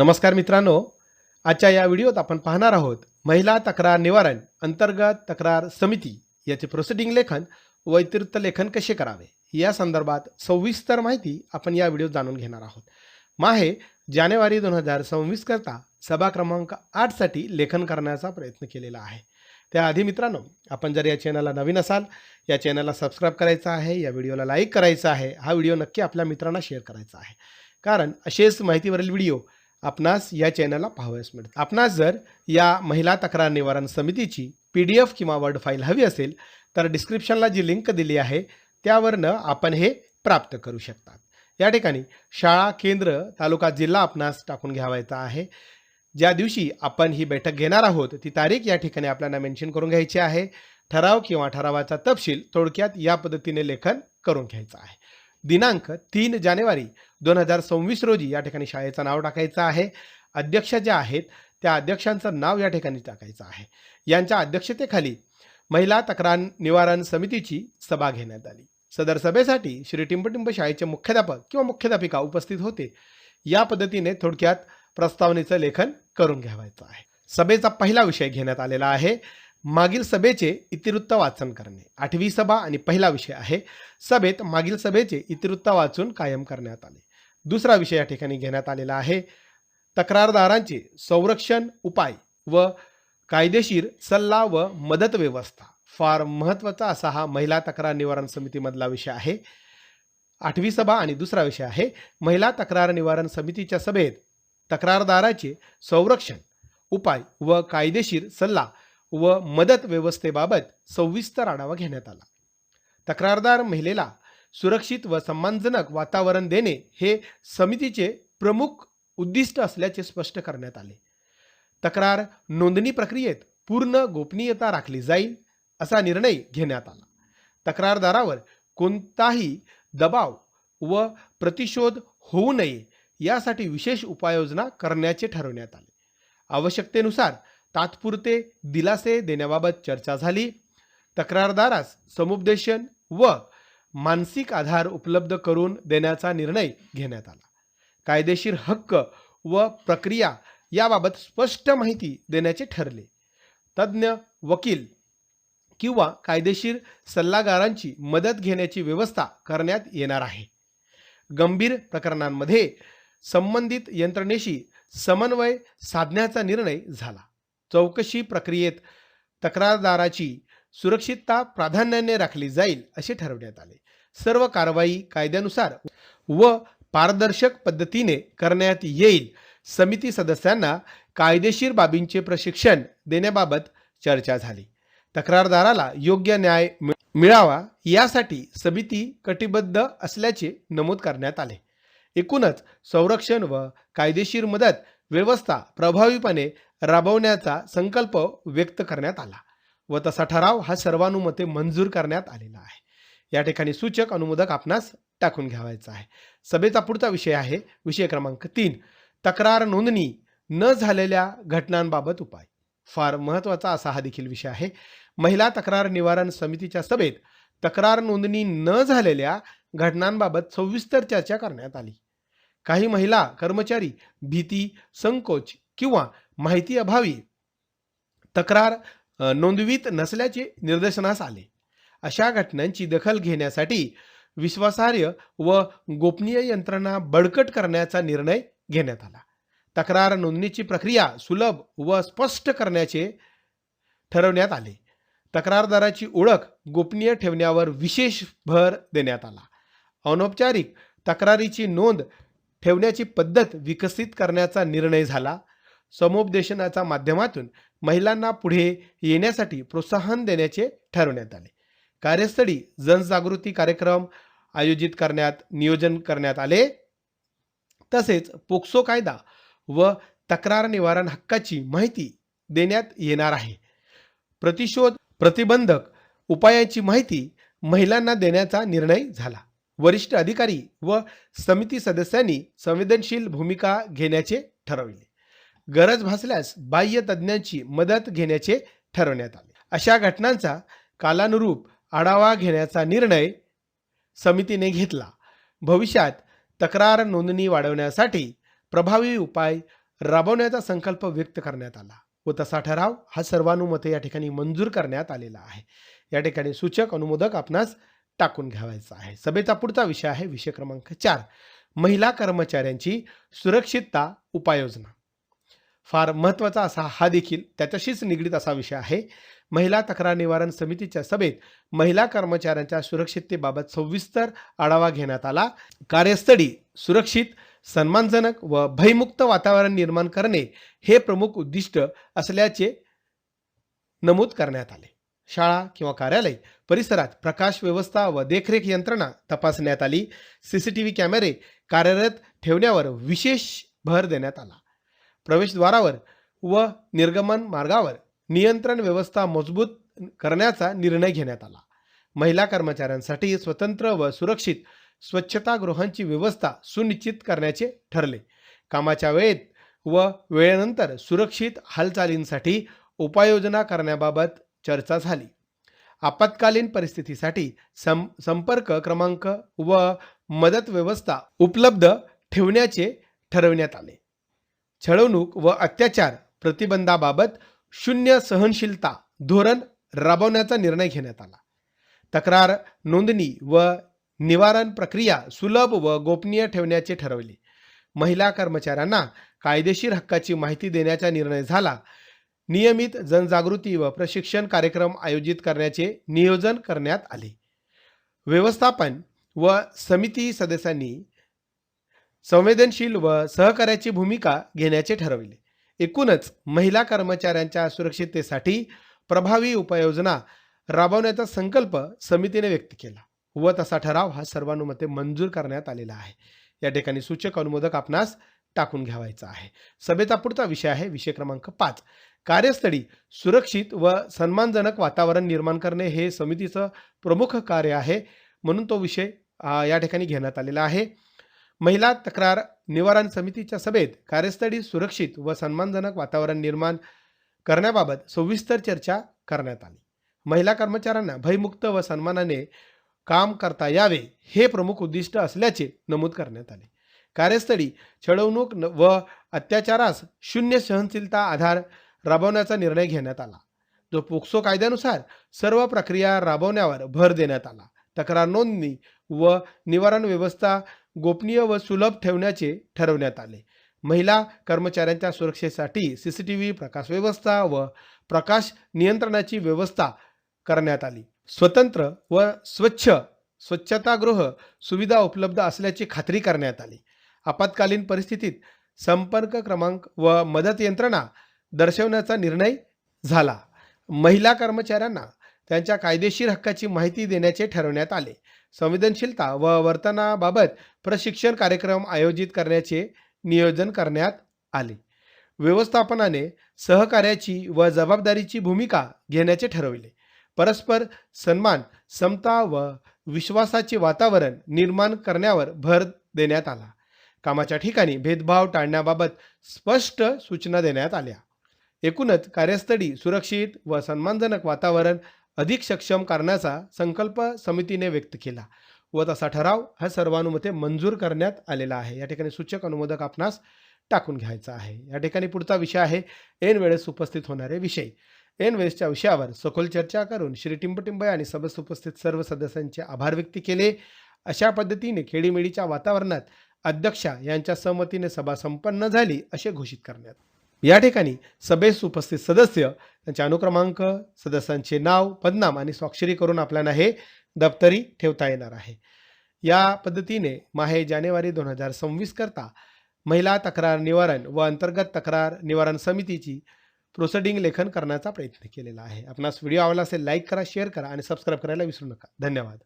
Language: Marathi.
नमस्कार मित्रांनो. आजच्या या व्हिडिओत आपण पाहणार आहोत महिला तक्रार निवारण अंतर्गत तक्रार समिती याचे प्रोसिडिंग लेखन व इतिवृत्त लेखन कसे करावे? या संदर्भात सविस्तर माहिती आपण या व्हिडिओत जाणून घेणार आहोत. माहे जानेवारी दोन हजार सव्वीस करता सभा क्रमांक आठसाठी लेखन करण्याचा प्रयत्न केलेला आहे. त्याआधी मित्रांनो आपण जर या चॅनलला नवीन असाल या चॅनलला सबस्क्राईब करायचं आहे या व्हिडिओला लाईक करायचा आहे हा व्हिडिओ नक्की आपल्या मित्रांना शेअर करायचा आहे. कारण असेच माहितीवरील व्हिडिओ आपणास या चॅनलला पाहावयास मिळतात आपणास जर या महिला तक्रार निवारण समितीची पी डी एफ किंवा वर्ड फाईल हवी असेल तर डिस्क्रिप्शनला जी लिंक दिली आहे त्यावरनं आपण हे प्राप्त करू शकतात. या ठिकाणी शाळा केंद्र तालुका जिल्हा आपणास टाकून घ्यावायचा आहे. ज्या दिवशी आपण ही बैठक घेणार आहोत ती तारीख या ठिकाणी आपल्याला मेन्शन करून घ्यायची आहे. ठराव किंवा ठरावाचा तपशील थोडक्यात या पद्धतीने लेखन करून घ्यायचं आहे. दिनांक तीन जानेवारी दोन हजार सव्वीस रोजी या ठिकाणी शाळेचं नाव टाकायचं आहे. अध्यक्ष ज्या आहेत त्या अध्यक्षांचं नाव या ठिकाणी टाकायचं आहे. यांच्या अध्यक्षतेखाली महिला तक्रार निवारण समितीची सभा घेण्यात आली. सदर सभेसाठी श्री टिंबटिंब शाळेचे मुख्याध्यापक किंवा मुख्याध्यापिका उपस्थित होते. या पद्धतीने थोडक्यात प्रस्तावनेचं लेखन करून घ्यावायचं आहे. सभेचा पहिला विषय घेण्यात आलेला आहे. मागील सभेचे इतिवृत्त वाचन करणे. आठवी सभा आणि पहिला विषय आहे. सभेत मागील सभेचे इतिवृत्त वाचून कायम करण्यात आले. दुसरा विषय या ठिकाणी घेण्यात आलेला आहे. तक्रारदारांचे संरक्षण उपाय व कायदेशीर सल्ला व मदत व्यवस्था. फार महत्त्वाचा असा हा महिला तक्रार निवारण समितीमधला विषय आहे. आठवी सभा आणि दुसरा विषय आहे. महिला तक्रार निवारण समितीच्या सभेत तक्रारदाराचे संरक्षण उपाय व कायदेशीर सल्ला व मदत व्यवस्थेबाबत सविस्तर आढावा घेण्यात आला. तक्रारदार महिलेला सुरक्षित व सन्मानजनक वातावरण देणे हे समितीचे प्रमुख उद्दिष्ट असल्याचे स्पष्ट करण्यात आले. तक्रार नोंदणी प्रक्रियेत पूर्ण गोपनीयता राखली जाईल असा निर्णय घेण्यात आला. तक्रारदारावर कोणताही दबाव व प्रतिशोध होऊ नये यासाठी विशेष उपाययोजना करण्याचे ठरवण्यात आले. आवश्यकतेनुसार तात्पुरते दिलासे देण्याबाबत चर्चा झाली. तक्रारदारास समुपदेशन व मानसिक आधार उपलब्ध करून देण्याचा निर्णय घेण्यात आला. कायदेशीर हक्क व प्रक्रिया याबाबत स्पष्ट माहिती देण्याचे ठरले. तज्ज्ञ वकील किंवा कायदेशीर सल्लागारांची मदत घेण्याची व्यवस्था करण्यात येणार आहे. गंभीर प्रकरणांमध्ये संबंधित यंत्रणेशी समन्वय साधण्याचा निर्णय झाला. चौकशी प्रक्रियेत तक्रारदाराची सुरक्षितता प्राधान्याने राखली जाईल असे ठरवण्यात आले. सर्व कारवाई कायद्यानुसार व पारदर्शक पद्धतीने करण्यात येईल. समिती सदस्यांना कायदेशीर बाबींचे प्रशिक्षण देण्याबाबत चर्चा झाली. तक्रारदाराला योग्य न्याय मिळावा यासाठी समिती कटिबद्ध असल्याचे नमूद करण्यात आले. एकूणच संरक्षण व कायदेशीर मदत व्यवस्था प्रभावीपणे राबवण्याचा संकल्प व्यक्त करण्यात आला. व तसा ठराव हा सर्वानुमते मंजूर करण्यात आलेला आहे. या ठिकाणी सूचक अनुमोदक आपणास टाकून घ्यावायचा आहे. सभेचा पुढचा विषय आहे विषय क्रमांक तीन तक्रार नोंदणी न झालेल्या घटनांबाबत उपाय. फार महत्त्वाचा असा हा देखील विषय आहे. महिला तक्रार निवारण समितीच्या सभेत तक्रार नोंदणी न झालेल्या घटनांबाबत सविस्तर चर्चा करण्यात आली. काही महिला कर्मचारी भीती संकोच किंवा माहिती अभावी तक्रार नोंदवीत नसल्याचे निदर्शनास आले. अशा घटनांची दखल घेण्यासाठी विश्वासार्ह व गोपनीय यंत्रणा बळकट करण्याचा निर्णय घेण्यात आला. तक्रार नोंदणीची प्रक्रिया सुलभ व स्पष्ट करण्याचे ठरवण्यात आले. तक्रारदाराची ओळख गोपनीय ठेवण्यावर विशेष भर देण्यात आला. अनौपचारिक तक्रारीची नोंद ठेवण्याची पद्धत विकसित करण्याचा निर्णय झाला. समुपदेशनाच्या माध्यमातून महिलांना पुढे येण्यासाठी प्रोत्साहन देण्याचे ठरवण्यात आले. कार्यस्थळी जनजागृती कार्यक्रम आयोजित करण्यात नियोजन करण्यात आले. तसेच पोक्सो कायदा व तक्रार निवारण हक्काची माहिती देण्यात येणार आहे. प्रतिशोध प्रतिबंधक उपायाची माहिती महिलांना देण्याचा निर्णय झाला. वरिष्ठ अधिकारी व समिती सदस्यांनी संवेदनशील भूमिका घेण्याचे ठरविले. गरज भासल्यास बाह्य तज्ज्ञांची मदत घेण्याचे ठरवण्यात आले. अशा घटनांचा कालानुरूप आढावा घेण्याचा निर्णय समितीने घेतला. भविष्यात तक्रार नोंदणी वाढवण्यासाठी प्रभावी उपाय राबवण्याचा संकल्प व्यक्त करण्यात आला व तसा ठराव हा सर्वानुमते या ठिकाणी मंजूर करण्यात आलेला आहे. या ठिकाणी सूचक अनुमोदक आपणास टाकून घ्यावायचा आहे. सभेचा पुढचा विषय आहे विषय क्रमांक चार महिला कर्मचाऱ्यांची सुरक्षितता उपाययोजना. फार महत्त्वाचा असा हा देखील त्याच्याशीच निगडीत असा विषय आहे. महिला तक्रार निवारण समितीच्या सभेत महिला कर्मचाऱ्यांच्या सुरक्षिततेबाबत सविस्तर आढावा घेण्यात आला. कार्यस्थळी सुरक्षित सन्मानजनक व भयमुक्त वातावरण निर्माण करणे हे प्रमुख उद्दिष्ट असल्याचे नमूद करण्यात आले. शाळा किंवा कार्यालय परिसरात प्रकाश व्यवस्था व देखरेख यंत्रणा तपासण्यात आली. सीसीटीव्ही कॅमेरे कार्यरत ठेवण्यावर विशेष भर देण्यात आला. प्रवेशद्वारावर व निर्गमन मार्गावर नियंत्रण व्यवस्था मजबूत करण्याचा निर्णय घेण्यात आला. महिला कर्मचाऱ्यांसाठी स्वतंत्र व सुरक्षित स्वच्छतागृहांची व्यवस्था सुनिश्चित करण्याचे ठरले. कामाच्या वेळेत व वेळेनंतर सुरक्षित हालचालींसाठी उपाययोजना करण्याबाबत चर्चा झाली. आपत्कालीन परिस्थितीसाठी सं संपर्क क्रमांक व मदत व्यवस्था उपलब्ध ठेवण्याचे ठरवण्यात आले. छळवणूक व अत्याचार प्रतिबंधाबाबत शून्य सहनशीलता धोरण राबवण्याचा निर्णय घेण्यात आला. तक्रार नोंदणी व निवारण प्रक्रिया सुलभ व गोपनीय ठेवण्याचे ठरवले. महिला कर्मचाऱ्यांना कायदेशीर हक्काची माहिती देण्याचा निर्णय झाला. नियमित जनजागृती व प्रशिक्षण कार्यक्रम आयोजित करण्याचे नियोजन करण्यात आले. व्यवस्थापन व समिती सदस्यांनी संवेदनशील व सहकार्याची भूमिका घेण्याचे ठरविले. एकूणच महिला कर्मचाऱ्यांच्या सुरक्षिततेसाठी प्रभावी उपाययोजना राबवण्याचा संकल्प समितीने व्यक्त केला व तसा ठराव हा सर्वानुमते मंजूर करण्यात आलेला आहे. या ठिकाणी सूचक अनुमोदक आपणास टाकून घ्यावायचा आहे. सभेचा पुढचा विषय आहे विषय क्रमांक पाच. कार्यस्थळी सुरक्षित व सन्मानजनक वातावरण निर्माण करणे हे समितीचं प्रमुख कार्य आहे म्हणून तो विषय या ठिकाणी घेण्यात आलेला आहे. महिला तक्रार निवारण समितीच्या सभेत कार्यस्थळी सुरक्षित व सन्मानजनक वातावरण निर्माण करण्याबाबत सविस्तर चर्चा करण्यात आली. महिला कर्मचाऱ्यांना भयमुक्त व सन्मानाने काम करता यावे हे प्रमुख उद्दिष्ट असल्याचे नमूद करण्यात आले. कार्यस्थळी छळवणूक व अत्याचारास शून्य सहनशीलता आधार राबवण्याचा निर्णय घेण्यात आला. जो पोक्सो कायद्यानुसार सर्व प्रक्रिया राबवण्यावर भर देण्यात आला. तक्रार नोंदणी व निवारण व्यवस्था गोपनीय व सुलभ ठेवण्याचे ठरवण्यात आले. महिला कर्मचाऱ्यांच्या सुरक्षेसाठी सी सी टी व्ही प्रकाश व्यवस्था व प्रकाश नियंत्रणाची व्यवस्था करण्यात आली. स्वतंत्र व स्वच्छ स्वच्छतागृह सुविधा उपलब्ध असल्याची खात्री करण्यात आली. आपत्कालीन परिस्थितीत संपर्क क्रमांक व मदत यंत्रणा दर्शवण्याचा निर्णय झाला. महिला कर्मचाऱ्यांना त्यांच्या कायदेशीर हक्काची माहिती देण्याचे ठरवण्यात आले. संवेदनशीलता व वर्तनाबाबत प्रशिक्षण कार्यक्रम आयोजित करण्याचे नियोजन करण्यात आले. व्यवस्थापनाने सहकार्याची व जबाबदारीची भूमिका घेण्याचे ठरविले. परस्पर सन्मान समता व विश्वासाचे वातावरण निर्माण करण्यावर भर देण्यात आला. कामाच्या ठिकाणी भेदभाव टाळण्याबाबत स्पष्ट सूचना देण्यात आल्या. एकूणच कार्यस्थळी सुरक्षित व सन्मानजनक वातावरण अधिक सक्षम करण्याचा संकल्प समितीने व्यक्त केला. व तसा ठराव हा सर्वानुमते मंजूर करण्यात आलेला आहे. या ठिकाणी सूचक अनुमोदक आपणास टाकून घ्यायचा आहे. या ठिकाणी पुढचा विषय आहे. ऐन वेळेस उपस्थित होणारे विषय. ऐन वेळेसच्या विषयावर सखोल चर्चा करून श्री टिंबटिंब आणि सभेस उपस्थित सर्व सदस्यांचे आभार व्यक्त केले. अशा पद्धतीने खेडीमेडीच्या वातावरणात अध्यक्षा यांच्या सहमतीने सभा संपन्न झाली असे घोषित करण्यात या ठिकाणी सभेस उपस्थित सदस्य त्यांचे अनुक्रमांक सदस्यांचे नाव पदनाम आणि स्वाक्षरी करून आपल्याला हे दप्तरी ठेवता येणार आहे. या पद्धतीने माहे जानेवारी दोन हजार सव्वीस करता महिला तक्रार निवारण व अंतर्गत तक्रार निवारण समितीची प्रोसिडिंग लेखन करण्याचा प्रयत्न केलेला आहे. आपणास व्हिडिओ आवडला असेल लाईक करा शेअर करा आणि सबस्क्राईब करायला विसरू नका. धन्यवाद.